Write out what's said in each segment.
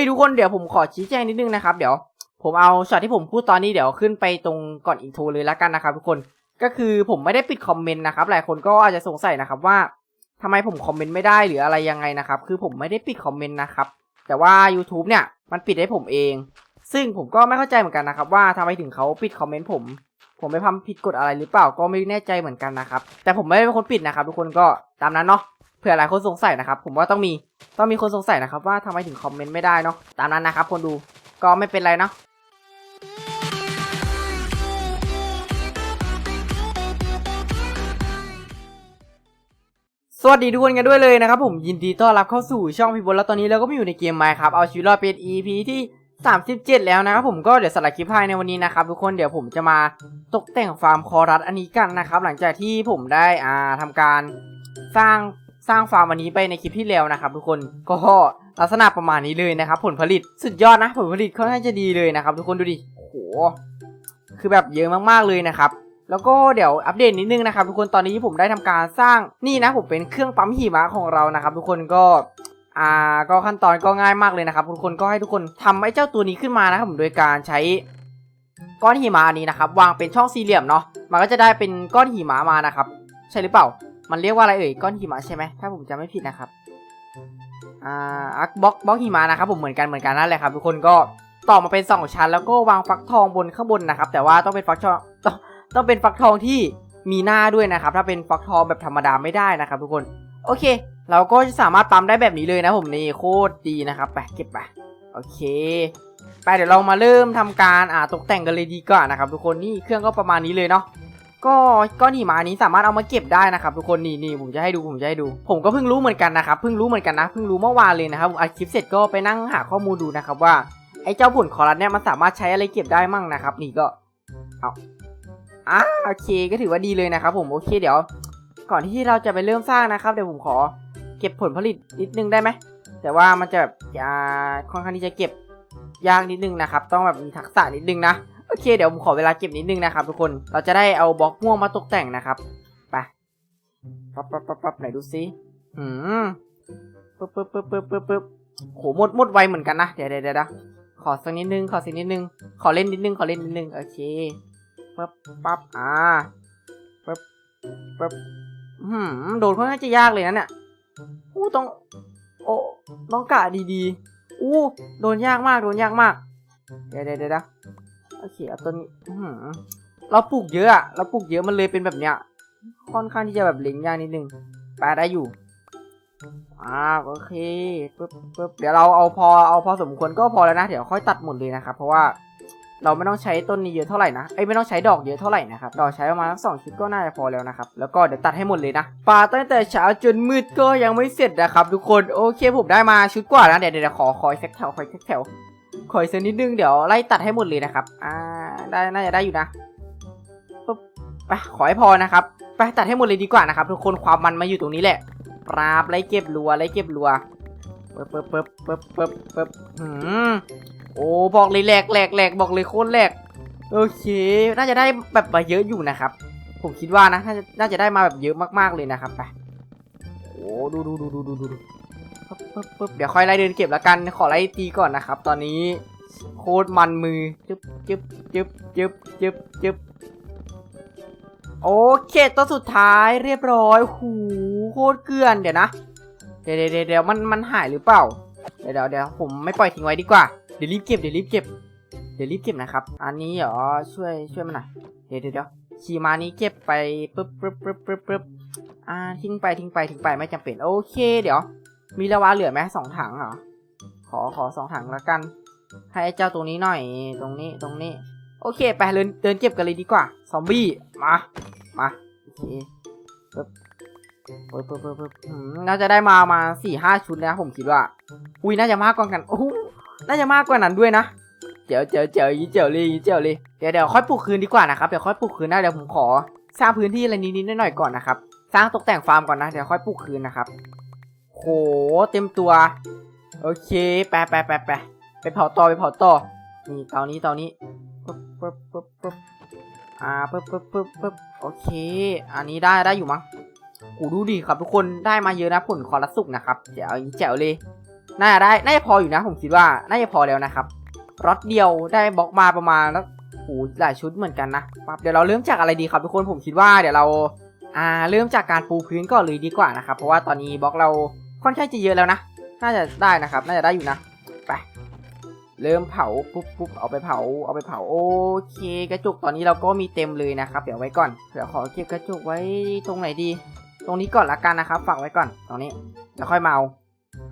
อ้ยทุกคนเดี๋ยวผมขอชี้แจงนิดนึงนะครับ เดี๋ยวผมเอาช็อตที่ผมพูดตอนนี้เดี๋ยวขึ้นไปตรงก่อนอินโทรเลยละกันนะครับทุกคนก็คือผมไม่ได้ปิดคอมเมนต์นะครับหลายคนก็อาจจะสงสัยนะครับว่าทำไมผมคอมเมนต์ไม่ได้หรืออะไรยังไงนะครับ คือผมไม่ได้ปิดคอมเมนต์นะครับแต่ว่า YouTube เนี่ยมันปิดให้ผมเอง ซึ่งผมก็ไม่เข้าใจเหมือนกันนะครับ ว่าทำไมถึงเขาปิดคอมเมนต์ผม ผมไปทำผิดกฎอะไรหรือเปล่าก็ไม่แน่ใจเหมือนกันนะครับ แต่ผมไม่ได้เป็นคนปิดนะครับ ทุกคนก็ตามนั้นเนาะ เผื่อหลายคนสงสัยนะครับ ผมว่าต้องมีต้องมีคนสงสัยนะครับ ว่าทำไมถึงคอมเมนต์ไม่ได้เนาะตามนั้นนะครับ คนดูก็ไม่เป็นไรเนาะสวัสดีทุกคนกันด้วยเลยนะครับผมยินดีต้อนรับเข้าสู่ช่องพี่บนแล้วตอนนี้เราก็มาอยู่ในเกมไมค์ครับเอาชีวิตรอดเป็น EP ที่ 37 แล้วนะครับผมก็เดี๋ยวสลับคลิปให้ในวันนี้นะครับทุกคนเดี๋ยวผมจะมาตกแต่งฟาร์มคอรัสอันนี้กันนะครับหลังจากที่ผมได้อ่าทำการสร้าง สร้างฟาร์มอันนี้ไปในคลิปที่แล้วนะครับ ทุกคนก็ลักษณะประมาณนี้เลยนะครับ ผลผลิตสุดยอดนะผลผลิตค่อนข้าจะดีเลยนะครับ ทุกคนดูดิโอ้โหคือแบบเยอะมากๆเลยนะครับแล้วก็เดี๋ยวอัปเดตนิดนึงนะครับ ทุกคนตอนนี้ผมได้ทำการสร้างนี่นะผมเป็นเครื่องปั๊มหิมะของเรานะครับ ทุกคนก็อ่าก็ขั้นตอนก็ง่ายมากเลยนะครับ ทุกคนก็ให้ทุกคนทำไอ้เจ้าตัวนี้ขึ้นมานะครับผมโดยการใช้ก้อนหิมะอันนี้นะครับ วางเป็นช่องสี่เหลี่ยมเนาะมันก็จะได้เป็นก้อนหิมะมานะครับ ใช่หรือเปล่า มันเรียกว่าอะไรเอ่ยก้อนหิมะใช่ไหมถ้าผมจำไม่ผิดนะครับอ่าอักบล็อกบล็อกหิมะนะครับผมเหมือนกันเหมือนกันนั่นแหละครับทุกคนก็ต่อมาเป็นสองชั้น แล้วก็วางฟักทองบนข้างบนนะครับ แต่ว่าต้องเป็นฟักทองต้องต้องเป็นฟักทองที่มีหน้าด้วยนะครับ ถ้าเป็นฟักทองแบบธรรมดาไม่ได้นะครับ ทุกคนโอเค เราก็จะสามารถปั๊มได้แบบนี้เลยนะผมนี่โคตรดีนะครับไปเก็บไปโอเคไปเดี๋ยวเรามาเริ่มทำการอ่าตกแต่งกันเลยดีกว่านะครับ ทุกคนนี่เครื่องก็ประมาณนี้เลยเนาะ ก็ก้อนหิมะนี้สามารถเอามาเก็บได้นะครับทุกคนนี่นี่ผมจะให้ดูผมจะให้ดู ผมก็เพิ่งรู้เหมือนกันนะครับเพิ่งรู้เหมือนกันนะเพิ่งรู้เมื่อวานเลยนะครับผมอัดคลิปเสร็จก็ไปนั่งหาข้อมูลดูนะครับว่าไอ้เจ้าผลคอรัสเนี่ยมันสามารถใช้อะไรเก็บได้มั่งนะครับ นี่ก็เอาอะโอเคก็ถือว่าดีเลยนะครับ ผมโอเคเดี๋ยว ก่อนที่เราจะไปเริ่มสร้างนะครับเดี๋ยวผมขอเก็บผลผลิตนิดนึงได้ไหมแต่ว่ามันจะแบบอ่าค่อนข้างที่จะเก็บยากนิดนึงนะครับ ต้องแบบมีทักษะนิดนึงนะ โอเค เดี๋ยวผมขอเวลาเก็บนิดนึงนะครับทุกคน เราจะได้เอาบล็อกม่วงมาตกแต่งนะครับ ไปปั๊บปั๊บปั๊บปั๊บไหนดูซิอืมปึ๊บปึ๊บปึ๊บปึ๊บปึ๊บปึ๊บโหหมดหมดไวเหมือนกันนะ เดี๋ยวเดี๋ยวเดี๋ยวขอสักนิดนึง ขอสักนิดนึง ขอเล่นนิดนึง ขอเล่นนิดนึง โอเคปั๊บปั๊บ อ่าปั๊บปั๊บหืมโดนค่อนข้างจะยากเลยนะเนี่ยอู้ต้อง โอ้ต้องกะดีๆอู้โดนยากมาก โดนยากมาก เดี๋ยวเดี๋ยวเดี๋ยว โอเคเอาต้นอื้เราปลูกเยอะอะเราปลูกเยอะมันเลยเป็นแบบเนี้ย ค่อนข้างที่จะแบบเล็งยากนิดนึงไปได้อยู่อ่าโอเคปึ๊บปึ๊บเดี๋ยวเราเอาพอเอาพอสมควรก็พอแล้วนะ เดี๋ยวค่อยตัดหมดเลยนะครับ เพราะว่าเราไม่ต้องใช้ต้นนี้เยอะเท่าไหร่นะ เอ้ยไม่ต้องใช้ดอกเยอะเท่าไหร่นะครับ ดอกใช้ประมาณสองชุดก็น่าจะพอแล้วนะครับ แล้วก็เดี๋ยวตัดให้หมดเลยนะปาตั้งแต่เช้าจนมืดก็ยังไม่เสร็จนะครับ ทุกคน โอเคผมได้มาชุดกว่านะเดี๋ยวเดี๋ยวขอขออีกสักแถวขออีกสักแถว ขออีกสักนิดนึงเดี๋ยวไล่ตัดให้หมดเลยนะครับ อ่า ได้น่าจะได้อยู่นะปุ๊บไปขอให้พอนะครับ ไปตัดให้หมดเลยดีกว่านะครับ ทุกคนความมันมาอยู่ตรงนี้แหละ ปราบไล่เก็บรัวไล่เก็บรัวปึ๊บปึ๊บปึ๊บปึ๊บปึ๊บปึ๊บหืมโอ้บอกเลยแหลกแหลกแหลกบอกเลยโคตรแหลก โอเค น่าจะได้แบบมาเยอะอยู่นะครับ ผมคิดว่านะ น่าจะน่าจะได้มาแบบเยอะมากๆเลยนะครับไป โอ้ดูดูดูดูดูดูดู ปึ๊บปึ๊บปึ๊บเดี๋ยวค่อยไล่เดินเก็บแล้วกัน ขอไล่ตีก่อนนะครับ ตอนนี้โคตรมันมือจึ๊บจึ๊บจึ๊บจึ๊บจึ๊บจึ๊บโอเคตัวสุดท้ายเรียบร้อยหูโคตรเกลื่อนเดี๋ยวนะ เดี๋ยวเดี๋ยวเดี๋ยวมันมันหายหรือเปล่า เดี๋ยวเดี๋ยวเดี๋ยวผมไม่ปล่อยทิ้งไว้ดีกว่า เดี๋ยวรีบเก็บเดี๋ยวรีบเก็บ เดี๋ยวรีบเก็บนะครับ อันนี้เหรอช่วยช่วยมันหน่อย เดี๋ยวเดี๋ยวขี่มานี้เก็บไปปึ๊บปึ๊บปึ๊บปึ๊บปึ๊บอ่าทิ้งไปทิ้งไปทิ้งไปไม่จำเป็นโอเคเดี๋ยว มีละวาเหลือไหมสองถังเหรอ ขอขอสองถังละกัน ให้เจ้าตรงนี้หน่อย ตรงนี้ตรงนี้ โอเค ไปเดินเดินเก็บกันเลยดีกว่า ซอมบี้ มา มาโอเคปึ๊บปึ๊บปึ๊บปึ๊บน่าจะได้มามาสี่ห้าชุดนะผมคิดว่า อุ้ยน่าจะมากกว่ากันโอ้น่าจะมากกว่านั้นด้วยนะเจ๋วเจ๋วเจ๋วยี่เจ๋วเลยยี่เจ๋วเลยเดี๋ยวเดี๋ยวค่อยปลูกคืนดีกว่านะครับเดี๋ยวค่อยปลูกคืนนะเดี๋ยวผมขอสร้างพื้นที่อะไรนิดๆหน่อยๆก่อนนะครับสร้างตกแต่งฟาร์มก่อนนะเดี๋ยวค่อยปลูกคืนนะครับ โหเต็มตัว โอเคไปไปไปไปไปเผาต่อไปเผาต่อนี่เตานี้เตานี้ปึ๊บปึ๊บปึ๊บปึ๊บอ่าปึ๊บปึ๊บปึ๊บปึ๊บโอเค อันนี้ได้ได้อยู่มั้งโอ้ดูดิครับทุกคนได้มาเยอะนะผลคอรัสสุกนะครับเจ๋วยี่เจ๋วเลยน่าจะได้น่าจะพออยู่นะผมคิดว่าน่าจะพอแล้วนะครับรถเดียวได้บล็อกมาประมาณแล้วโอ้โหหลายชุดเหมือนกันนะปั๊บเดี๋ยวเราเริ่มจากอะไรดีครับทุกคนผมคิดว่าเดี๋ยวเราอ่าเริ่มจากการปูพื้นก่อนเลยดีกว่านะครับเพราะว่าตอนนี้บล็อกเรา ค่อนข้างจะเยอะแล้วนะ น่าจะได้นะครับ น่าจะได้อยู่นะ ไป เริ่มเผาปุ๊บปุ๊บเอาไปเผา เอาไปเผา โอเค กระจกตอนนี้เราก็มีเต็มเลยนะครับ เดี๋ยวไว้ก่อน เดี๋ยวขอเก็บกระจกไว้ตรงไหนดี ตรงนี้ก่อนละกันนะครับ ฝากไว้ก่อน ตรงนี้ แล้วค่อยมาเอา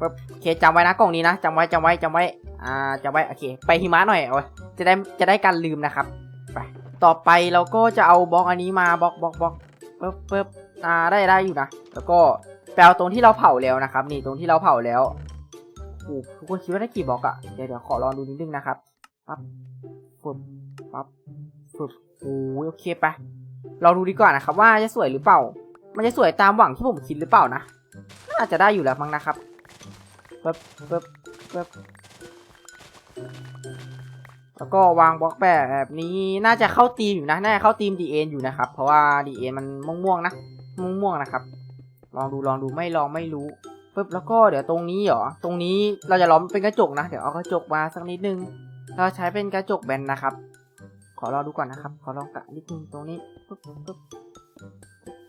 ปุ๊บโอเคจำไว้นะกล่องนี้นะจำไว้จำไว้จำไว้ อ่าจำไว้ โอเค ไปหิมะหน่อย เอาไว้จะได้ จะได้การลืมนะครับ ไป ต่อไปเราก็จะเอาบล็อกอันนี้มาบล็อกบล็อกบล็อกปึ๊บปึ๊บอ่า ได้ได้อยู่นะ แล้วก็ แปลตรงที่เราเผาแล้วนะครับ นี่ตรงที่เราเผาแล้วโอ้ทุกคนคิดว่าได้กี่บล็อกอะเดี๋ยวเดี๋ยวขอลองดูนิดนึงนะครับปั๊บปึ๊บปั๊บปึ๊บโอ้ยโอเคไปเราดูดีกว่านะครับ ว่าจะสวยหรือเปล่า มันจะสวยตามหวังที่ผมคิดหรือเปล่านะน่าจะได้อยู่แล้วมั้งนะครับปึ๊บปึ๊บปึ๊บแล้วก็วางบล็อกแบบนี้น่าจะเข้าธีมอยู่นะ น่าจะเข้าธีมดีเอ็นอยู่นะครับ เพราะว่าดีเอ็นมันม่วงๆนะ ม่วงๆนะครับ ลองดูลองดูไม่ลองไม่รู้ปึ๊บแล้วก็เดี๋ยวตรงนี้เหรอตรงนี้เราจะล้อมเป็นกระจกนะ เดี๋ยวเอากระจกมาสักนิดนึง เราใช้เป็นกระจกแบนนะครับ ขอลองดูก่อนนะครับ ขอลองกะนิดนึงตรงนี้ปึ๊บปึ๊บ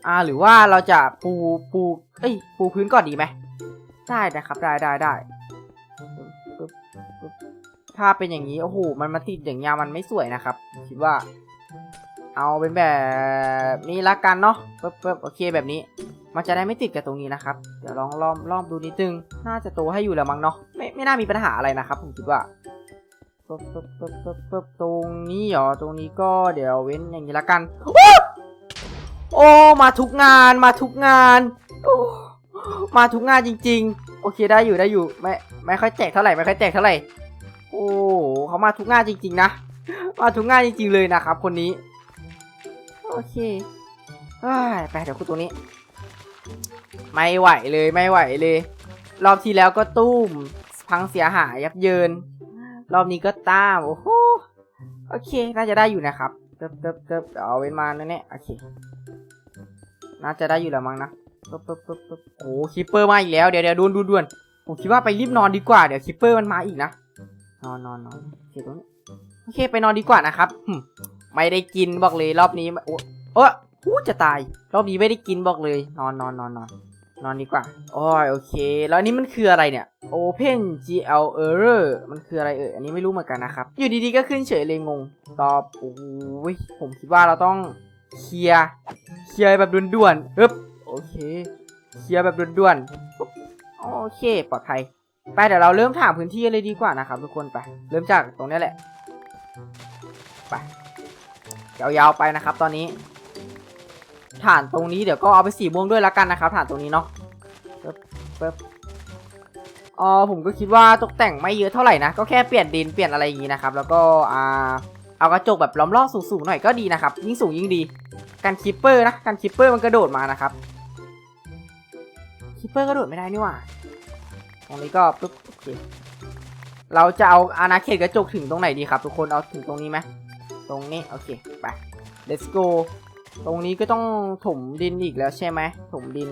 อ่าหรือว่าเราจะปูปูเอ้ยปูพื้นก่อนดีไหมได้นะครับได้ได้ได้ปึ๊บปึ๊บถ้าเป็นอย่างนี้โอ้โหมันมาติดอย่างเงี้ยมันไม่สวยนะครับ คิดว่า เอาเป็นแบบนี้ละกันเนาะปึ๊บปึ๊บโอเคแบบนี้ มันจะได้ไม่ติดกับตรงนี้นะครับ เดี๋ยวลองล้อมล้อมดูนิดนึง น่าจะโตให้อยู่แล้วมั้งเนาะ ไม่ไม่น่ามีปัญหาอะไรนะครับ ผมคิดว่าปึ๊บปึ๊บปึ๊บปึ๊บปึ๊บตรงนี้เหรอ ตรงนี้ก็เดี๋ยวเว้นอย่างนี้ละกัน โอ้ มาทุกงาน มาทุกงานโอ้มาทุกงานจริง ๆ โอเคได้อยู่ได้อยู่ ไม่ไม่ค่อยแจกเท่าไหร่ไม่ค่อยแจกเท่าไหร่ โอ้เขามาทุกงานจริง ๆ นะ มาทุกงานจริง ๆ เลยนะครับ คนนี้ โอเคไปเดี๋ยวคุณตรงนี้ ไม่ไหวเลยไม่ไหวเลย รอบที่แล้วก็ตุ้ม พังเสียหายยับเยิน รอบนี้ก็ตามโอ้โหโอเค น่าจะได้อยู่นะครับเติบเติบเติบเอาเว้นมานั่นเนี่ย โอเค น่าจะได้อยู่แล้วมั้งนะปึ๊บปึ๊บปึ๊บปึ๊บโอ้คิปเปอร์มาอีกแล้ว เดี๋ยวเดี๋ยวด่วนด่วนวนผมคิดว่าไปรีบนอนดีกว่า เดี๋ยวคิปเปอร์มันมาอีกนะ นอนนอนนอนโอเคตรงนี้โอเค ไปนอนดีกว่านะครับ ไม่ได้กินบอกเลยรอบนี้ โอ้โอ้จะตาย รอบนี้ไม่ได้กินบอกเลย นอนนอนนอนนอน นอนดีกว่าโอ้ยโอเค แล้วอันนี้มันคืออะไรเนี่ย Open GL Error มันคืออะไรเอ่ย อันนี้ไม่รู้เหมือนกันนะครับ อยู่ดีๆ ก็ขึ้นเฉยเลยงง ตอบ โอ้ย ผมคิดว่าเราต้องเคลียร์ เคลียร์แบบด่วนๆฮึบโอเค เคลียร์แบบด่วนๆ โอเค ปลอดภัย ไปเดี๋ยวเราเริ่มถามพื้นที่เลยดีกว่านะครับทุกคนไป เริ่มจากตรงนี้แหละ ไป ยาวๆไปนะครับตอนนี้ ฐานตรงนี้เดี๋ยวก็เอาไปสีม่วงด้วยละกันนะครับฐานตรงนี้เนาะปึ๊บปึ๊บอ๋อผมก็คิดว่าตกแต่งไม่เยอะเท่าไหร่นะก็แค่เปลี่ยนดินเปลี่ยนอะไรอย่างนี้นะครับแล้วก็อ่าเอากระจกแบบล้อมรอบสูงๆหน่อยก็ดีนะครับยิ่งสูงยิ่งดีการคิปเปอร์นะการคิปเปอร์มันกระโดดมานะครับคิปเปอร์กระโดดไม่ได้นี่หว่าตรงนี้ก็ปึ๊บโอเคเราจะเอาอาณาเขตกระจกถึงตรงไหนดีครับ ทุกคนเอาถึงตรงนี้ไหมตรงนี้โอเคไป let's go ตรงนี้ก็ต้องถมดินอีกแล้วใช่ไหมถมดิน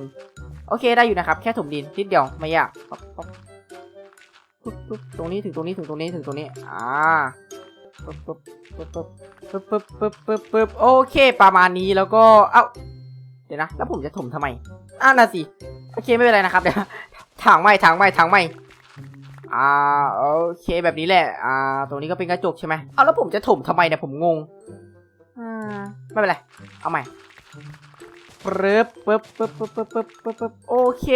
โอเคได้อยู่นะครับ แค่ถมดินนิดเดียวไม่ยากปั๊บป๊บปุ๊บปุ๊บตรงนี้ถึงตรงนี้ถึงตรงนี้ถึงตรงนี้อ่าปุ๊บปุ๊บปุ๊บปุ๊บปุ๊บปุ๊บปุ๊บปุ๊บปุ๊บโอเค ประมาณนี้แล้วก็เอ้าเดี๋ยวนะ แล้วผมจะถมทำไมอ่าน่ะสิโอเคไม่เป็นไรนะครับเดี๋ยวถางไม่ถางไม่ถางไม่อ่าโอเคแบบนี้แหละ อ่า ตรงนี้ก็เป็นกระจกใช่ไหมเอาแล้วผมจะถมทำไมเนี่ยผมงง ไม่เป็นไร เอาใหม่ปึ๊บปึ๊บปึ๊บปึ๊บปึ๊บปึ๊บปึ๊บปึ๊บโอเค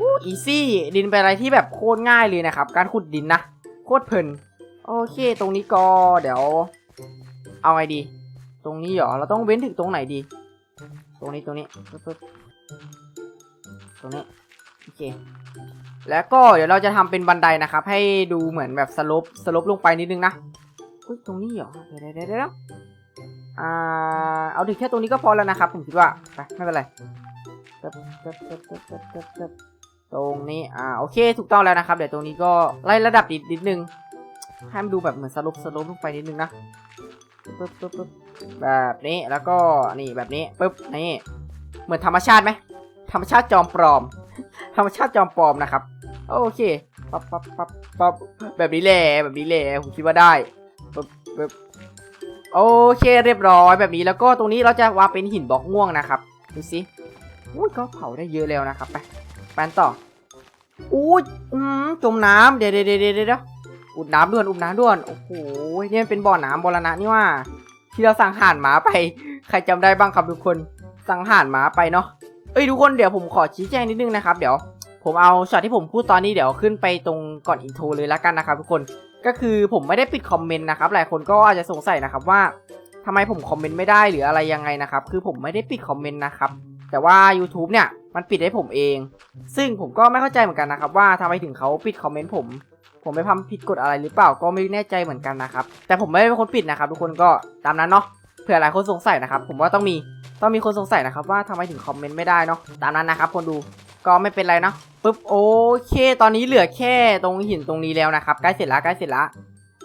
อู้อีซี่ดินเป็นอะไรที่แบบโคตรง่ายเลยนะครับ การขุดดินนะ โคตรเพลิน โอเค ตรงนี้ก็เดี๋ยว เอาไงดี ตรงนี้เหรอ เราต้องเว้นถึงตรงไหนดี ตรงนี้ตรงนี้ปึ๊บปึ๊บตรงนี้ โอเค แล้วก็เดี๋ยวเราจะทำเป็นบันไดนะครับ ให้ดูเหมือนแบบสลบสลบลงไปนิดนึงนะอุ๊ยตรงนี้เหรอ เดี๋ยวเดี๋ยวเดี๋ยว อ่าเอาถึงแค่ตรงนี้ก็พอแล้วนะครับ ผมคิดว่าไปไม่เป็นไรตรงนี้อ่าโอเคถูกต้องแล้วนะครับ เดี๋ยวตรงนี้ก็ไล่ระดับนิดนิดนึงให้มันดูแบบเหมือนสลบสลบลงไปนิดนึงนะปึ๊บปึ๊บปึ๊บแบบนี้แล้วก็นี่แบบนี้ปึ๊บนี่เหมือนธรรมชาติไหมธรรมชาติจอมปลอม ธรรมชาติจอมปลอมนะครับ โอเคปั๊บปั๊บปั๊บปั๊บแบบนี้แหละแบบนี้แหละผมคิดว่าได้ปั๊บปั๊บ โอเคเรียบร้อยแบบนี้แล้วก็ตรงนี้เราจะวางเป็นหินบล็อกม่วงนะครับดูสิอุ้ยก็เผาได้เยอะแล้วนะครับไปไปนต่ออุ้ยอืมจมน้ำเดี๋ยวเดี๋ยวเดี๋ยวเดี๋ยวอุดน้ำด่วนอุดน้ำด่วนโอ้โหเนี่ยมันเป็นบ่อน้ำบรณะนี่ว่า ที่เราสั่งห่านหมาไป ใครจำได้บ้างครับทุกคนสั่งห่านหมาไปเนาะเอ้ยทุกคนเดี๋ยวผมขอชี้แจงนิดนึงนะครับเดี๋ยวผมเอาช็อตที่ผมพูดตอนนี้เดี๋ยวขึ้นไปตรงก่อนอินโทรเลยละกันนะครับทุกคน ก็คือผมไม่ได้ปิดคอมเมนต์นะครับหลายคนก็อาจจะสงสัยนะครับว่าทำไมผมคอมเมนต์ไม่ได้หรืออะไรยังไงนะครับคือผมไม่ได้ปิดคอมเมนต์นะครับแต่ว่า YouTube เนี่ยมันปิดให้ผมเอง ซึ่งผมก็ไม่เข้าใจเหมือนกันนะครับว่าทำไมถึงเขาปิดคอมเมนต์ผม ผมไปทำผิดกฎอะไรหรือเปล่าก็ไม่แน่ใจเหมือนกันนะครับแต่ผมไม่ได้เป็นคนปิดนะครับทุกคนก็ตามนั้นเนาะเผื่อหลายคนสงสัยนะครับผมว่าต้องมีต้องมีคนสงสัยนะครับว่าทำไมถึงคอมเมนต์ไม่ได้เนาะตามนั้นนะครับคนดูก็ไม่เป็นไรเนาะ ปุ๊บโอเค ตอนนี้เหลือแค่ตรงหินตรงนี้แล้วนะครับใกล้เสร็จล้วใกล้เสร็จล้ว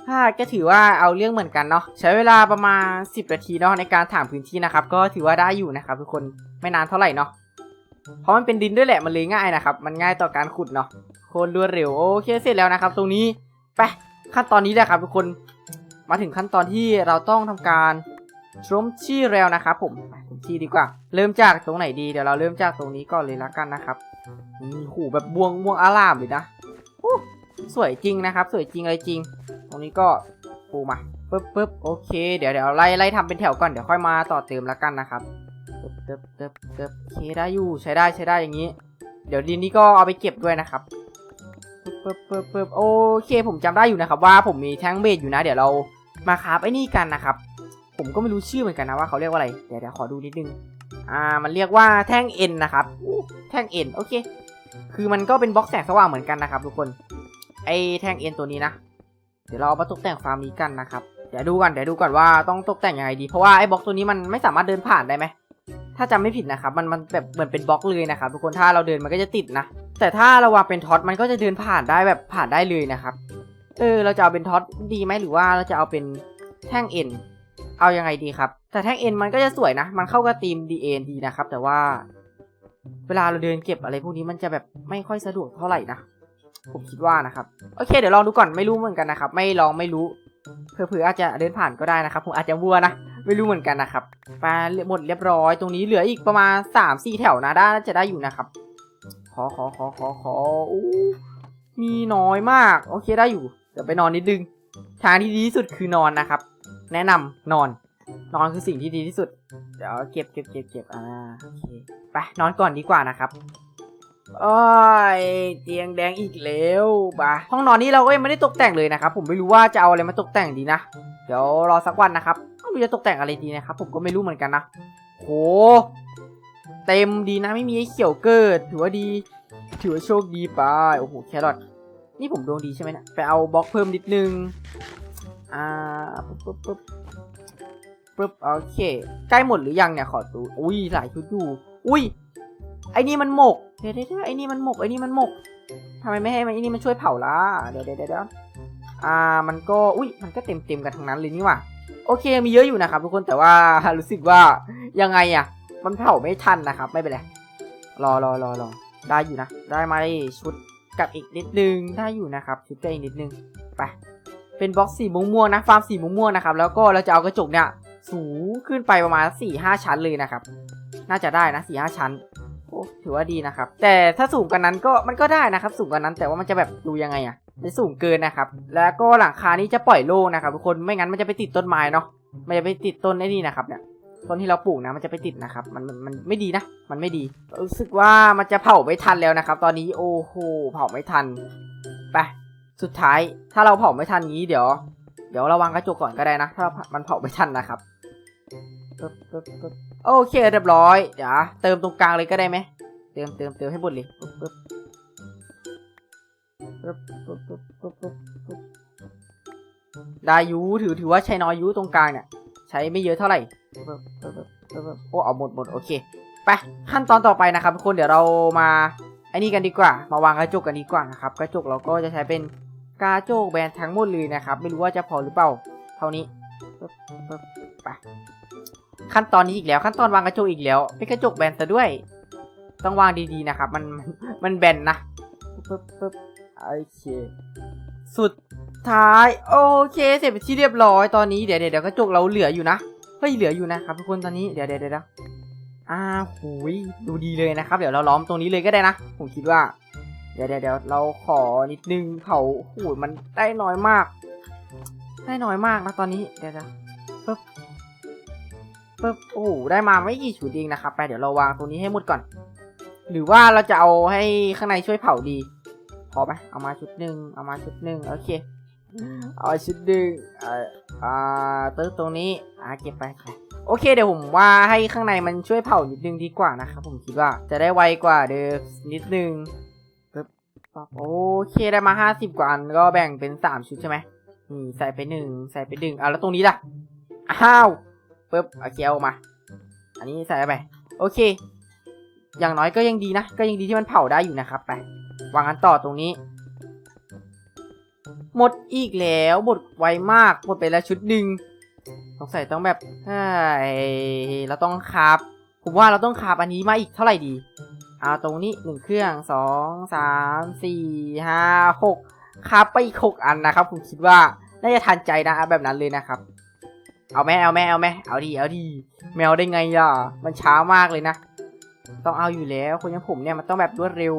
ถ้าก็ถือว่าเอาเรื่องเหมือนกันเนาะใช้เวลาประมาณ 10 นาทีเนาะในการถามพื้นที่นะครับ ก็ถือว่าได้อยู่นะครับทุกคนไม่นานเท่าไหร่เนาะเพราะมันเป็นดินด้วยแหละมันเลยง่ายนะครับมันง่ายต่อการขุดเนาะโคนรวดเร็วโอเคเสร็จแล้วนะครับ ตรงนี้ไปขั้นตอนนี้แหละครับทุกคนมาถึงขั้นตอนที่เราต้องทำการชมชี่แล้วนะครับผม ไปชมชี่ดีกว่า เริ่มจากตรงไหนดีเดี๋ยวเราเริ่มจากตรงนี้ก่อนเลยละกันนะครับนี่หูแบบบวงบวงอารามเลยนะสวยจริงนะครับ สวยจริงอะไรจริง ตรงนี้ก็ปูมาปึ๊บปึ๊บโอเค เดี๋ยวเดี๋ยวไล่ไล่ทำเป็นแถวก่อนเดี๋ยวค่อยมาต่อเติมละกันนะครับปึ๊บปึ๊บปึ๊บปึ๊บโอเคได้อยู่ใช้ได้ใช้ได้อย่างนี้ เดี๋ยวดินนี้ก็เอาไปเก็บด้วยนะครับปึ๊บปึ๊บปึ๊บโอเค ผมจำได้อยู่นะครับว่าผมมีแท่งเบสอยู่นะ เดี๋ยวเรามาคราฟไอ้นี่กันนะครับ ผมก็ไม่รู้ชื่อเหมือนกันนะว่าเขาเรียกว่าอะไร เดี๋ยวเดี๋ยวขอดูนิดนึง อ่า มันเรียกว่าแท่งเอ็นนะครับ แท่งเอ็นโอเค คือมันก็เป็นบล็อกแสงสว่างเหมือนกันนะครับ ทุกคน ไอ้แท่งเอ็นตัวนี้นะ เดี๋ยวเราเอามาตกแต่งฟาร์มนี้กันนะครับ เดี๋ยวดูก่อน เดี๋ยวดูก่อนว่าต้องตกแต่งยังไงดี เพราะว่าไอ้บล็อกตัวนี้มันไม่สามารถเดินผ่านได้ไหม ถ้าจำไม่ผิดนะครับ มันมันแบบเหมือนเป็นบล็อกเลยนะครับ ทุกคน ถ้าเราเดินมันก็จะติดนะ แต่ถ้าเราวางเป็นท็อตมันก็จะเดินผ่านได้แบบผ่านได้เลยนะครับ เออ เราจะเอาเป็นท็อตดีไหมหรือว่าเราจะเอาเป็นแท่งเอ็น เอายังไงดีครับ แต่แท่งเอ็นมันก็จะสวยนะ มันเข้ากับธีมดีเอ็นดีนะครับ แต่ว่า เวลาเราเดินเก็บอะไรพวกนี้มันจะแบบไม่ค่อยสะดวกเท่าไหร่นะ ผมคิดว่านะครับ โอเค เดี๋ยวลองดูก่อน ไม่รู้เหมือนกันนะครับ ไม่ลองไม่รู้ เผื่อๆอาจจะเดินผ่านก็ได้นะครับ ผมอาจจะวัวนะ ไม่รู้เหมือนกันนะครับไปหมดเรียบร้อย ตรงนี้เหลืออีกประมาณ3ามสี่แถวนะได้จะได้อยู่นะครับ ขอขอขอขอขออู้มีน้อยมาก โอเคได้อยู่ เดี๋ยวไปนอนนิดนึง ทางที่ดีที่สุดคือนอนนะครับ แนะนำนอน นอนคือสิ่งที่ดีที่สุด เดี๋ยวเก็บเก็บเก็บเก็บอ่าโอเคไปนอนก่อนดีกว่านะครับโอ้ยเตียงแดงอีกแล้วบะห้องนอนนี้เราก็ยังไม่ได้ตกแต่งเลยนะครับ ผมไม่รู้ว่าจะเอาอะไรมาตกแต่งดีนะ เดี๋ยวรอสักวันนะครับไม่รู้จะตกแต่งอะไรดีนะครับ ผมก็ไม่รู้เหมือนกันนะโหเต็มดีนะไม่มีไอ้เขียวเกิด ถือว่าดี ถือว่าโชคดีไปโอ้โหแครอทนี่ผมดวงดีใช่ไหมเนะไปเอาบล็อกเพิ่มนิดนึง อ่าปึ๊บปึ๊บปึ๊บปึ๊บโอเค ใกล้หมดหรือยังเนี่ยขอดูอุ้ยหลายชุดอยู่อุ้ยไอ้นี่มันหมกเดี๋ยวเดี๋ยวไอ้นี่มันหมกไอ้นี่มันหมกทำไมไม่ให้มันไอ้นี่มันช่วยเผาล่ะเดี๋ยวเดี๋ยวเดี๋ยวอ่ามันก็อุ้ยมันก็เต็มเต็มกันทั้งนั้นเลยนี่หว่าโอเคมีเยอะอยู่นะครับทุกคนแต่ว่ารู้สึกว่ายังไงอะมันเผาไม่ทันนะครับ ไม่เป็นไรรอรอรอรอได้อยู่นะ ได้มาได้ชุดกับอีกนิดนึงได้อยู่นะครับชุดกับอีกนิดนึงไป เป็นบล็อกสีม่วงๆนะฟาร์มสีม่วงๆนะครับแล้วก็เราจะเอากระจกเนี่ยสูงขึ้นไปประมาณ4ี่ห้าชั้นเลยนะครับ น่าจะได้นะสี่ห้าชั้นโอ้ถือว่าดีนะครับ แต่ถ้าสูงกว่านั้นก็มันก็ได้นะครับ สูงกว่านั้นแต่ว่ามันจะแบบดูยังไงอะจะสูงเกินนะครับ แล้วก็หลังคานี้จะปล่อยโล่งนะครับทุกคนไม่งั้นมันจะไปติดต้นไม้เนาะมันจะไปติดต้นไอ้นี่นะครับเนี่ยต้นที่เราปลูกนะมันจะไปติดนะครับ มันมันมันไม่ดีนะ มันไม่ดี รู้สึกว่ามันจะเผาไม่ทันแล้วนะครับ ตอนนี้โอ้โหเผาไม่ทันไป สุดท้ายถ้าเราเผาไม่ทันงี้เดี๋ยว เดี๋ยวระวังกระจกก่อนก็ได้นะ ถ้ามันเผาไม่ทันนะครับโอเคเรียบร้อยเดี๋ยวเติมตรงกลางเลยก็ได้ไหมเติมเติมเติมให้หมดเลยได้ยูถือถือว่าใช้น้อยยูตรงกลางเนี่ยใช้ไม่เยอะเท่าไหร่โอ้เอาหมดหมดโอเคไปขั้นตอนต่อไปนะครับทุกคนเดี๋ยวเรามาไอ้นี่กันดีกว่า มาวางกระจกกันดีกว่านะครับ กระจกเราก็จะใช้เป็น กระจกแบนทั้งหมดเลยนะครับ ไม่รู้ว่าจะพอหรือเปล่า เท่านี้ไปขั้นตอนนี้อีกแล้ว ขั้นตอนวางกระจกอีกแล้วเป็นกระจกแบนซะด้วย ต้องวางดีๆนะครับ มันมันแบนนะปึ๊บปึ๊บโอเค สุดท้าย โอเค เสร็จเป็นที่เรียบร้อยตอนนี้เดี๋ยวเดี๋ยวกระจกเราเหลืออยู่นะเฮ้ยเหลืออยู่นะครับทุกคนตอนนี้เดี๋ยวเดี๋ยวเดี๋ยวเดี๋ยวอ่าหูยดูดีเลยนะครับ เดี๋ยวเราล้อมตรงนี้เลยก็ได้นะผมคิดว่า เดี๋ยวเดี๋ยวเราขอนิดนึงเผาหูมันได้น้อยมาก ได้น้อยมากนะตอนนี้เดี๋ยวเดี๋ยวปึ๊บปึ๊บโอ้โหได้มาไม่กี่ชุดเองนะครับไปเดี๋ยวเราวางตรงนี้ให้หมดก่อน หรือว่าเราจะเอาให้ข้างในช่วยเผาดีพอไหมเอามาชุดหนึ่งเอามาชุดหนึ่งโอเคเอาชุดหนึ่งอ่าอ่าเติร์ตรงนี้อ่าเก็บไปไปโอเคเดี๋ยวผมว่าให้ข้างในมันช่วยเผานิดนึงดีกว่านะครับผมคิดว่าจะได้ไวกว่าเดิมนิดนึง โอเคได้มาห้าสิบกว่าอันก็แบ่งเป็นสามชุดใช่ไหมนี่ใส่ไปหนึ่งใส่ไปหนึ่งอะแล้วตรงนี้ล่ะอ้าวปึ๊บโอเคเอามา อันนี้ใส่ไป โอเค อย่างน้อยก็ยังดีนะ ก็ยังดีที่มันเผาได้อยู่นะครับไปวางกันต่อตรงนี้ หมดอีกแล้วหมดไวมากหมดไปแล้วชุดหนึ่งสงสัยต้องแบบเฮ้ยเราต้องคาบผมว่าเราต้องคาบอันนี้มาอีกเท่าไหร่ดี เอาตรงนี้หนึ่งเครื่องสองสามสี่ห้าหกคาบไปอีกหกอันนะครับ ผมคิดว่าน่าจะทันใจนะแบบนั้นเลยนะครับ เอาแม่เอาแม่เอาแม่เอาดีเอาดีแมวได้ไงล่ะมันช้ามากเลยนะ ต้องเอาอยู่แล้วคนอย่างผมเนี่ยมันต้องแบบรวดเร็ว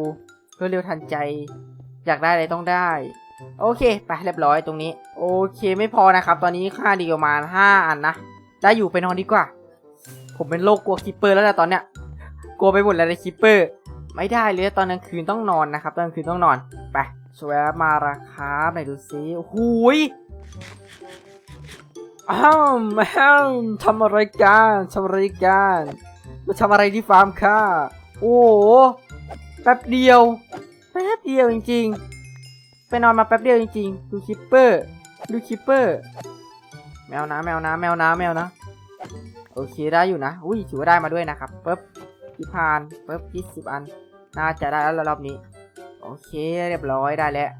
รวดเร็วทันใจ อยากได้อะไรต้องได้ โอเคไปเรียบร้อยตรงนี้ โอเคไม่พอนะครับ ตอนนี้ค่าดีประมาณห้าอันนะได้อยู่ไปนอนดีกว่า ผมเป็นโรคกลัวคิปเปอร์แล้วนะตอนเนี้ย กลัวไปหมดแล้วในคิปเปอร์ ไม่ได้เลยตอนกลางคืนต้องนอนนะครับ ตอนกลางคืนต้องนอน ไปชวบมาราคาไหนดูซิหูยอ้าวอ้าวทำอะไรกันทำอะไรกันมาทำอะไรที่ฟาร์มค่ะ โอ้แป๊บเดียว แป๊บเดียวจริง ๆ ไปนอนมาแป๊บเดียวจริง ๆ ดูคิปเปอร์ ดูคิปเปอร์ แมวนะแมวนะแมวนะแมวนะ โอเคได้อยู่นะ อุ้ยถือว่าได้มาด้วยนะครับปึ๊บ ยี่พานปึ๊บยี่สิบอัน น่าจะได้แล้วรอบนี้ โอเคเรียบร้อยได้แล้ว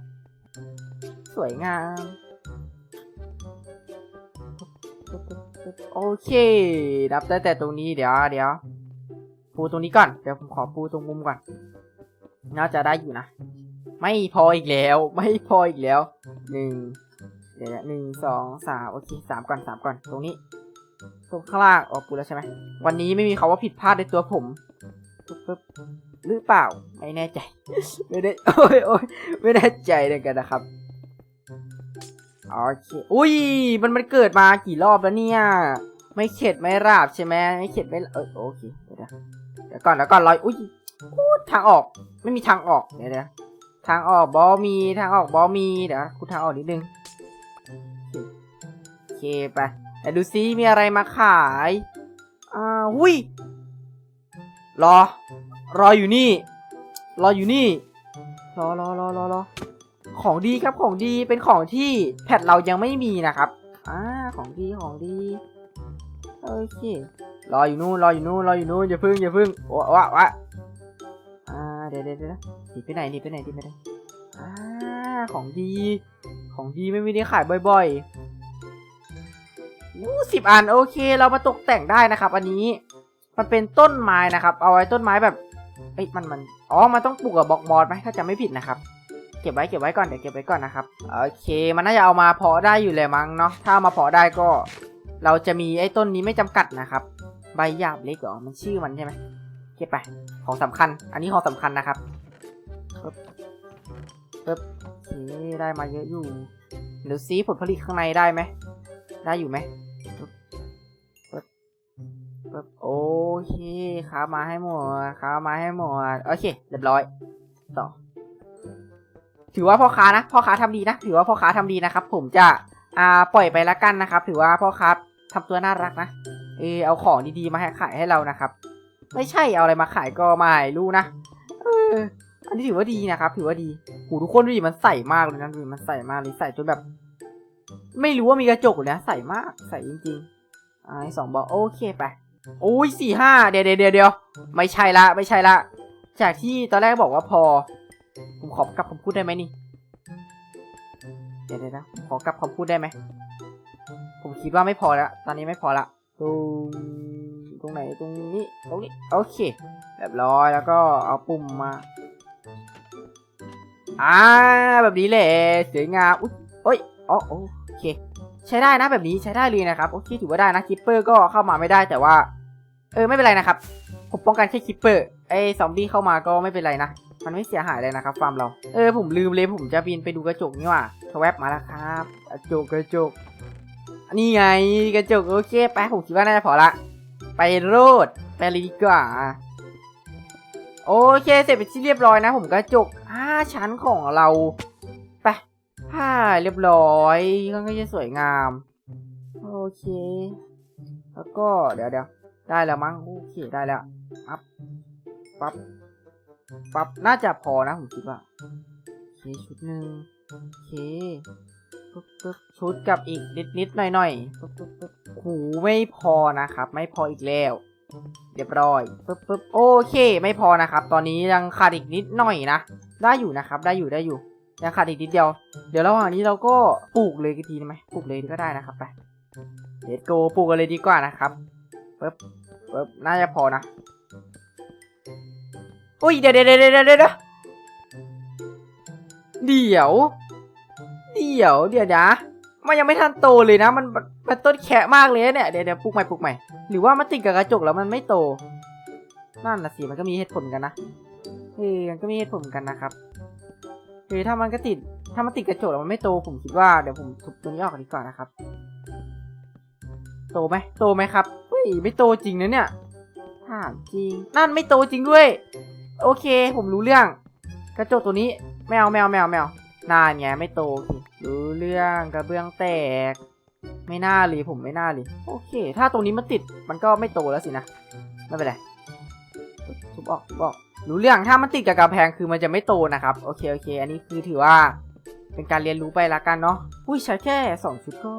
สวยงาม โอเคนับได้แต่ตรงนี้เดี๋ยวเดี๋ยวปูตรงนี้ก่อน เดี๋ยวผมขอปูตรงมุมก่อน น่าจะได้อยู่นะ ไม่พออีกแล้ว ไม่พออีกแล้ว หนึ่ง เดี๋ยวหนึ่งสองสามโอเคสามก่อนสามก่อน ตรงนี้ ตรงข้างล่างออกปูแล้วใช่ไหมวันนี้ไม่มีคาว่าผิดพลาดในตัวผมปึ๊บปึ๊บหรือเปล่าไม่แน่ใจ ไม่ได้โอ้ยโอ้ยไม่แน่ใจเหมือนกันนะครับโอเคอุ้ยมันมันเกิดมากี่รอบแล้วเนี่ย ไม่เข็ดไม่ราบใช่ไหมไม่เข็ดไม่เออโอเคเดี๋ยวเดี๋ยวก่อนเดี๋ยวก่อนรอยอุ้ยทางออกไม่มีทางออกเดี๋ยวเดี๋ยวทางออกบอมีทางออกบอมีเดี๋ยวคุณทางออกนิดนึงโอเคไป แต่ดูซิมีอะไรมาขาย อ่าหุ้ย รอ รออยู่นี่ รออยู่นี่ รอรอรอรอรอของดีครับของดีเป็นของที่แพทเรายังไม่มีนะครับ อ่า ของดีของดีโอเค รออยู่นู่นรออยู่นู่นรออยู่นู่นอย่าพึ่งอย่าพึ่งโอ้วะวะอ่าเดี๋ยวเดี๋ยวเดี๋ยวหนีไปไหนหนีไปไหนหนีไปไหนอ่าของดี ของดีไม่มีได้ขายบ่อย ๆ สิบอันโอเค เรามาตกแต่งได้นะครับ อันนี้มันเป็นต้นไม้นะครับ เอาไว้ต้นไม้แบบเอ้ยมันมันอ๋อมันต้องปลูกกับบล็อกมอสไหมถ้าจะไม่ผิดนะครับ เก็บไว้เก็บไว้ก่อนเดี๋ยวเก็บไว้ก่อนนะครับโอเคมันน่าจะเอามาเพาะได้อยู่เลยมั้งเนาะถ้ามาเพาะได้ก็ เราจะมีไอ้ต้นนี้ไม่จำกัดนะครับ ใบหยาบเล็กเหรอมันชื่อมันใช่ไหมเก็บไปของสำคัญ อันนี้ของสำคัญนะครับปึ๊บปึ๊บโอเคได้มาเยอะอยู่เดี๋ยวซีผลผลิตข้างในได้ไหมได้อยู่ไหม ปึ๊บปึ๊บปึ๊บโอเคค้ามาให้หมดค้ามาให้หมดโอเคเรียบร้อย ต่อ ถือว่าพ่อค้านะพ่อค้าทำดีนะถือว่าพ่อค้าทำดีนะครับ ผมจะอ่าปล่อยไปละกันนะครับ ถือว่าพ่อค้าทำตัวน่ารักนะเออเอาของดีๆมาให้ขายให้เรานะครับ ไม่ใช่เอาอะไรมาขายก็ไม่รู้นะเอออันนี้ถือว่าดีนะครับ ถือว่าดีหูทุกคนดูดิมันใส่มากเลยนะดูดิมันใส่มากเลยใส่จนแบบ ไม่รู้ว่ามีกระจกเลยนะใส่มากใส่จริงๆอ่าสองบอกโอเคไปโอ้ยสี่ห้าเดี๋ยวเดี๋ยวเดี๋ยวเดี๋ยวไม่ใช่ละไม่ใช่ละ จากที่ตอนแรกบอกว่าพอ ผมขอกลับคำพูดได้ไหมนี่ เดี๋ยวเดี๋ยวนะผมขอกลับคำพูดได้ไหมผมคิดว่าไม่พอแล้วตอนนี้ไม่พอละตรงตรงไหนตรงนี้ตรงนี้โอเคเรียบร้อยแล้วก็เอาปุ่มมาอ่าแบบนี้แหละสวยงามอุ๊ยเอ้ยอ๋อโอ เค ใช้ได้นะแบบนี้ใช้ได้เลยนะครับ โอเคถือว่าได้นะคิปเปอร์ก็เข้ามาไม่ได้แต่ว่า เออไม่เป็นไรนะครับ ผมป้องกันแค่คิปเปอร์ไอ้ซอมบี้เข้ามาก็ไม่เป็นไรนะ มันไม่เสียหายเลยนะครับฟาร์มเรา เออผมลืมเลยผมจะบินไปดูกระจกนี่ว่าทวบมาแล้วครับกระจกกระจก นี่ไงกระจกโอเคไปผมคิดว่าน่าจะพอละ ไปโรดไปเลยดีกว่าโอเคเสร็จเป็นที่เรียบร้อยนะ ผมกระจกห้าชั้นของเรา ผ้าเรียบร้อยก็จะสวยงาม โอเค แล้วก็เดี๋ยวเดี๋ยวได้แล้วมั้งโอเคได้แล้วปับปั๊บปั๊บน่าจะพอนะผมคิดว่าโอเคชุดหนึ่งโอเคปึ๊บปึ๊บชุดกับอีกนิดนิดหน่อยหน่อยปึ๊บปึ๊บปึ๊บหูไม่พอนะครับ ไม่พออีกแล้วเรียบร้อยปึ๊บปึ๊บโอเค ไม่พอนะครับ ตอนนี้ยังขาดอีกนิดหน่อยนะ ได้อยู่นะครับ ได้อยู่ได้อยู่ ยังขาดอีกนิดเดียว เดี๋ยวระหว่างนี้เราก็ปลูกเลยกันทีได้ไหมปลูกเลยก็ได้นะครับไปเลตโกปลูกกันเลยดีกว่านะครับปึ๊บปึ๊บน่าจะพอนะอุ้ยเดี๋ยวเดี๋ยวเดี๋ยวเดี๋ยวเดี๋ยวเดี๋ยวเดี๋ยวเดี๋ยวนะมันยังไม่ทันโตเลยนะ มันมันต้นแคะมากเลยเนี่ยเดี๋ยวเดี๋ยวปลูกใหม่ปลูกใหม่ หรือว่ามันติดกับกระจกแล้วมันไม่โตนั่นนะสิมันก็มีเหตุผลกันนะเออมันก็มีเหตุผลกันนะครับ เออถ้ามันก็ติด ถ้ามันติดกระจกแล้วมันไม่โตผมคิดว่าเดี๋ยวผมทุบตัวนี้ออกดีกว่านะครับ โตไหมโตไหมครับเฮ้ยไม่โตจริงนะเนี่ยถามจริง นั่นไม่โตจริงด้วย โอเค ผมรู้เรื่อง กระจกตัวนี้แมวแมวแมวแมวนานไงไม่โตโอรู้เรื่องกระเบื้องแตก ไม่น่าเลยผมไม่น่าเลยโอเค ถ้าตรงนี้มันติดมันก็ไม่โตแล้วสินะไม่เป็นไรทุบออกทุบออก รู้เรื่องถ้ามันติดกับกำแพงคือมันจะไม่โตนะครับ โอเคโอเค อันนี้คือถือว่า เป็นการเรียนรู้ไปละกันเนาะอุ้ยใช้แค่สองชุดก็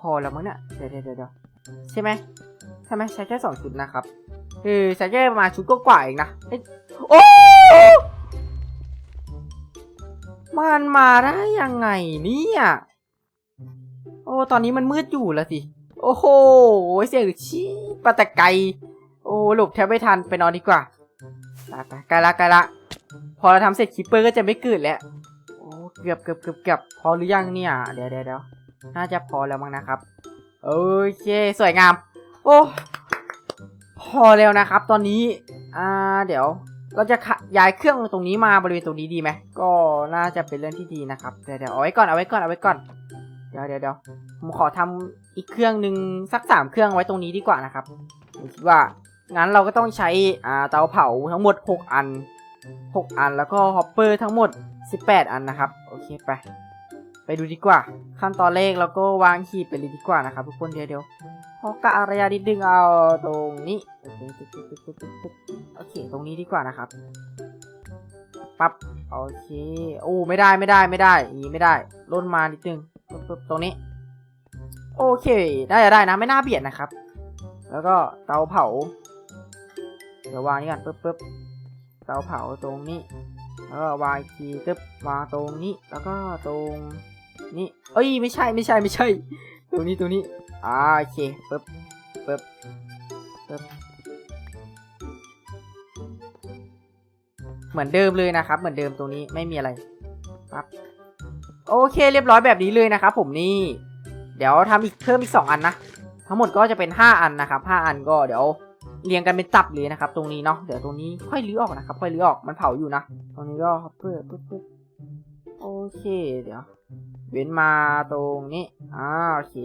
พอแล้วมั้งเนี่ยเดี๋ยวเดี๋ยวเดี๋ยวใช่ไหมใช่ไหมใช้แค่สองชุดนะครับเออใช้แค่ประมาณชุดก็กว่าเองนะเอ้ยโอ้มันมาได้ยังไงเนี่ยโอ้ตอนนี้มันมืดอยู่แล้วสิโอ้โหเสียงชี้ปะตะไกโอ้หลบแทบไม่ทันไปนอนดีกว่า ไปไปไกลละไกลละ พอเราทำเสร็จคิปเปอร์ก็จะไม่เกิดแล้ว โอ้ เกือบเกือบเกือบเกือบพอหรือยังเนี่ย เดี๋ยวเดี๋ยวเดี๋ยวน่าจะพอแล้วมั้งนะครับ โอเค สวยงาม โอ้ พอแล้วนะครับ ตอนนี้ อ่า เดี๋ยว เราจะขะย้ายเครื่องตรงนี้มาบริเวณตรงนี้ดีไหม ก็น่าจะเป็นเรื่องที่ดีนะครับ เดี๋ยวเดี๋ยวเอาไว้ก่อน เอาไว้ก่อน เอาไว้ก่อน เดี๋ยวเดี๋ยวเดี๋ยวผมขอทำอีกเครื่องหนึ่งสักสามเครื่องไว้ตรงนี้ดีกว่านะครับ ผมคิดว่า งั้นเราก็ต้องใช้อ่าเตาเผาทั้งหมด 6 อัน 6 อันแล้วก็ฮอปเปอร์ทั้งหมด 18 อันนะครับ โอเคไป ไปดูดีกว่า ขั้นตอนแรกเราก็วางขีดไปเลยดีกว่านะครับทุกคนเดี๋ยวเดี๋ยวพอกะรยะนิดึงเอาตรงนี้โอเคตรงนี้ดีกว่านะครับปั๊บโอเคโอ้ไม่ได้ไม่ได้ไม่ได้อีไม่ได้ล่นมานิดนึงปึ๊บตรงนี้ โอเค ได้ได้นะไม่น่าเบียดนะครับ แล้วก็เตาเผา เดี๋ยววางนี่กันปึ๊บปึ๊บเตาเผาตรงนี้ แล้วก็วางอีกทีตึ๊บวางตรงนี้ แล้วก็ตรงนี้ เอ้ยไม่ใช่ไม่ใช่ไม่ใช่ ตรงนี้ตรงนี้อ่าโอเคปึ๊บปึ๊บปึ๊บเหมือนเดิมเลยนะครับ เหมือนเดิมตรงนี้ไม่มีอะไรปั๊บโอเคเรียบร้อยแบบนี้เลยนะครับผมนี่ เดี๋ยวทำอีกเพิ่มอีกสองอันนะ ทั้งหมดก็จะเป็นห้าอันนะครับห้าอันก็เดี๋ยว เรียงกันเป็นตับเลยนะครับ ตรงนี้เนาะเดี๋ยวตรงนี้ค่อยรื้อออกนะครับ ค่อยรื้อออกมันเผาอยู่นะตรงนี้ก็เพิ่มปึ๊บปึ๊บโอเคเดี๋ยว เว้นมาตรงนี้อ่าโอเค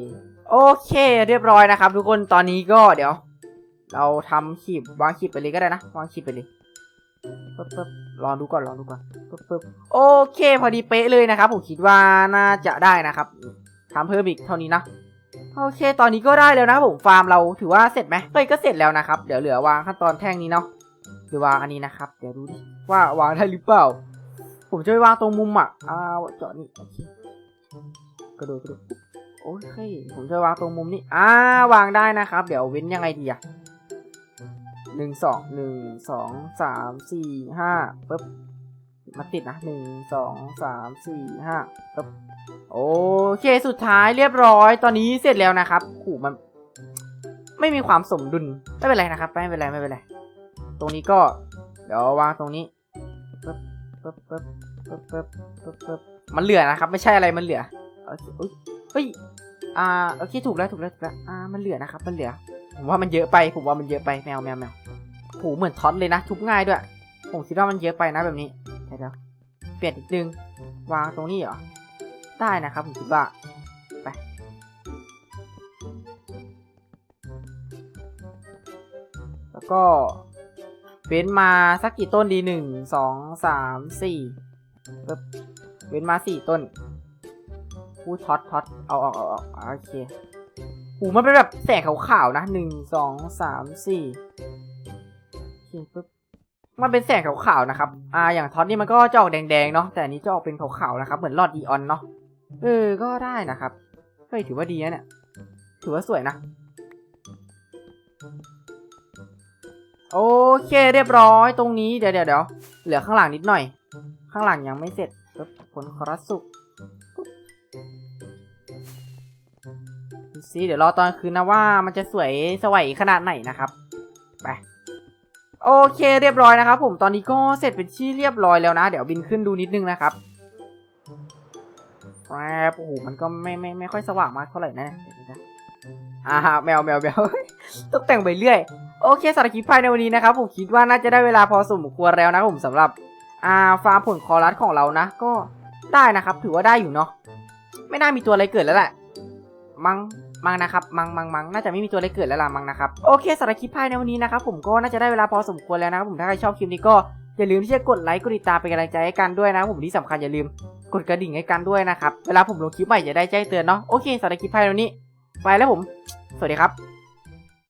โอเค เรียบร้อยนะครับ ทุกคนตอนนี้ก็เดี๋ยว เราทำขีบวางขีบไปเลยก็ได้นะวางขีบไปเลยปึ๊บปึ๊บรอดูก่อนรอดูก่อนปึ๊บปึ๊บโอเค พอดีเป๊ะเลยนะครับ ผมคิดว่าน่าจะได้นะครับทำเพิ่มอีกเท่านี้นะ โอเค ตอนนี้ก็ได้แล้วนะผมฟาร์มเราถือว่าเสร็จไหมเฮ้ยก็เสร็จแล้วนะครับ เดี๋ยวเหลือวางขั้นตอนแท่งนี้เนาะหรือวางอันนี้นะครับ เดี๋ยวดูดิว่าวางได้หรือเปล่า ผมจะไปวางตรงมุมอะอ่าเจาะนี่โอเคกระโดดกระโดดโอเคผมจะวางตรงมุมนี้อ่าวางได้นะครับ เดี๋ยวเว้นยังไงดีอะหนึ่งสองหนึ่งสองสามสี่ห้าปึ๊บมาติดนะหนึ่งสองสามสี่ห้าปึ๊บ โอเคสุดท้ายเรียบร้อย ตอนนี้เสร็จแล้วนะครับขู่มัน ไม่มีความสมดุลไม่เป็นไรนะครับ ไม่เป็นไรไม่เป็นไรตรงนี้ก็ เดี๋ยววางตรงนี้ปึ๊บปึ๊บปึ๊บปึ๊บปึ๊บปึ๊บปึ๊บมันเหลือนะครับ ไม่ใช่อะไรมันเหลือโอ๊ยเฮ้ยอ่าโอเคถูกแล้วถูกแล้วถูกแล้วอ่ามันเหลือนะครับ มันเหลือ ผมว่ามันเยอะไปผมว่ามันเยอะไปแมวแมวแมวโหเหมือนท็อตเลยนะทุบง่ายด้วย ผมคิดว่ามันเยอะไปนะแบบนี้เดี๋ยวเดี๋ยวเปลี่ยนอีกนึงวางตรงนี้เหรอ ได้นะครับผมคิดว่าไปแล้วก็เว้นมาสักกี่ต้นดีหนึ่งสองสามสี่เว้นมาสี่ต้นอู้ท็อตท็อตเอาออกเอาออกโอเคหูมันเป็นแบบแสงขาวๆนะหนึ่งสองสามสี่โอเคปึ๊บมันเป็นแสงขาวๆนะครับ อ่า อย่างท็อตนี่มันก็จะออกแดงๆเนาะ แต่อันนี้จะออกเป็นขาวๆนะครับ เหมือนหลอดอีออนเนาะ เออ ก็ได้นะครับ เฮ้ย ถือว่าดีนะเนี่ย ถือว่าสวยนะ โอเค เรียบร้อย ตรงนี้ เดี๋ยวเดี๋ยวเดี๋ยวเหลือข้างหลังนิดหน่อย ข้างหลังยังไม่เสร็จปึ๊บผลคอรัสสุกดูสิเดี๋ยวรอตอนคืนนะว่ามันจะสวยสวยขนาดไหนนะครับ ไปโอเคเรียบร้อยนะครับ ผมตอนนี้ก็เสร็จเป็นที่เรียบร้อยแล้วนะ เดี๋ยวบินขึ้นดูนิดนึงนะครับ บโอ้โหมันก็ไม่ไม่ไม่ค่อยสว่างมากเท่าไหร่นะนะอ่าแมวแมวแมวตกแต่งไปเรื่อย โอเคสำหรับคลิปภายในวันนี้นะครับผมคิดว่าน่าจะได้เวลาพอสมควรแล้วนะผมสำหรับอ่าฟาร์มผลคอรัสของเรานะ ก็ได้นะครับ ถือว่าได้อยู่เนาะไม่น่ามีตัวอะไรเกิดแล้วแหละมังมังนะครับ มังมังมังน่าจะไม่มีตัวอะไรเกิดแล้วล่ะมังนะครับ โอเคสำหรับคลิปภายในวันนี้นะครับผมก็น่าจะได้เวลาพอสมควรแล้วนะครับผมถ้าใครชอบคลิปนี้ก็ อย่าลืมที่จะกดไลค์กดติดตามเป็นกำลังใจให้กันด้วยนะผมที่สำคัญอย่าลืมกดกระดิ่งให้กันด้วยนะครับเวลาผมลงคลิปใหม่จะได้แจ้งเตือนเนาะโอเคสำหรับคลิปภายในวันนี้ ไปแล้วผม สวัสดีครับ